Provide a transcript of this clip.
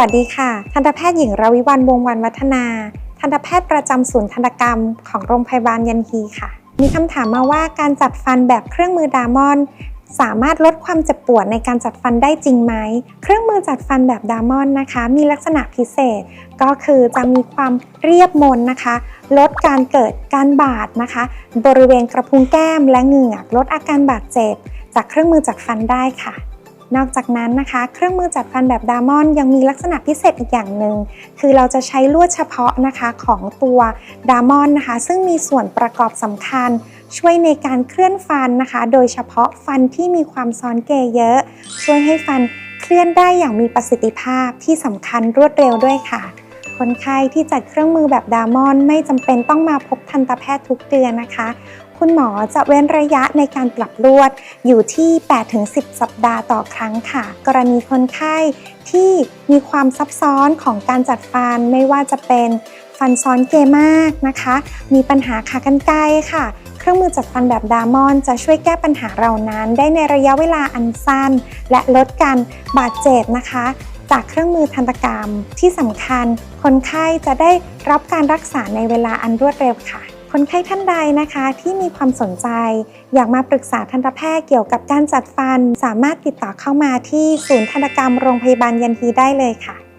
วัสดีค่ะ ทันตแพทย์หญิงรวิวันวงศ์วันวัฒนา ทันตแพทย์ประจำศูนย์ทันตกรรม ของโรงพยาบาลยันฮีค่ะ มีคำถามมาว่าการจัดฟันแบบเครื่องมือดามอน สามารถลดความเจ็บปวดในการจัดฟันได้จริงไหม เครื่องมือจัดฟันแบบดามอนนะคะ มีลักษณะพิเศษ ก็คือจะมีความเรียบมนนะคะ ลดการเกิดการบาดนะคะ บริเวณกระพุ้งแก้มและเหงือก ลดอาการบาดเจ็บ จากเครื่องมือจัดฟันได้ค่ะ นอกจากนั้นนะคะ เครื่องมือจัดฟันแบบดามอนยังมีลักษณะพิเศษอีกอย่างหนึ่งคือเราจะใช้ลวดเฉพาะนะคะของตัวดามอนนะคะ ซึ่งมีส่วนประกอบสำคัญ ช่วยในการเคลื่อนฟันนะคะ โดยเฉพาะฟันที่มีความซ้อนเกยเยอะ ช่วยให้ฟันเคลื่อนได้อย่างมีประสิทธิภาพที่สำคัญรวดเร็วด้วยค่ะ คนไข้ที่จัดเครื่องมือแบบดามอนไม่จำเป็นต้องมาพบทันตแพทย์ทุกเดือนนะคะ คุณหมอจะเว้นระยะในการปรับลวดอยู่ที่ 8-10 สัปดาห์ต่อครั้งค่ะ กรณีคนไข้ที่มีความซับซ้อนของการจัดฟันไม่ว่าจะเป็นฟันซ้อนเกมากนะคะ มีปัญหาขากรรไกรค่ะ เครื่องมือจัดฟันแบบดามอนจะช่วยแก้ปัญหาเหล่านั้น ได้ในระยะเวลาอันสั้น และลดการบาดเจ็บนะคะ จากเครื่องมือทันตกรรม ที่สำคัญ คนไข้จะได้รับการรักษาในเวลาอันรวดเร็วค่ะ คนไข้ท่านใดนะคะที่มีความสนใจ อยากมาปรึกษาทันตแพทย์เกี่ยวกับการจัดฟัน สามารถติดต่อเข้ามาที่ศูนย์ทันตกรรมโรงพยาบาลยันฮีได้เลยค่ะ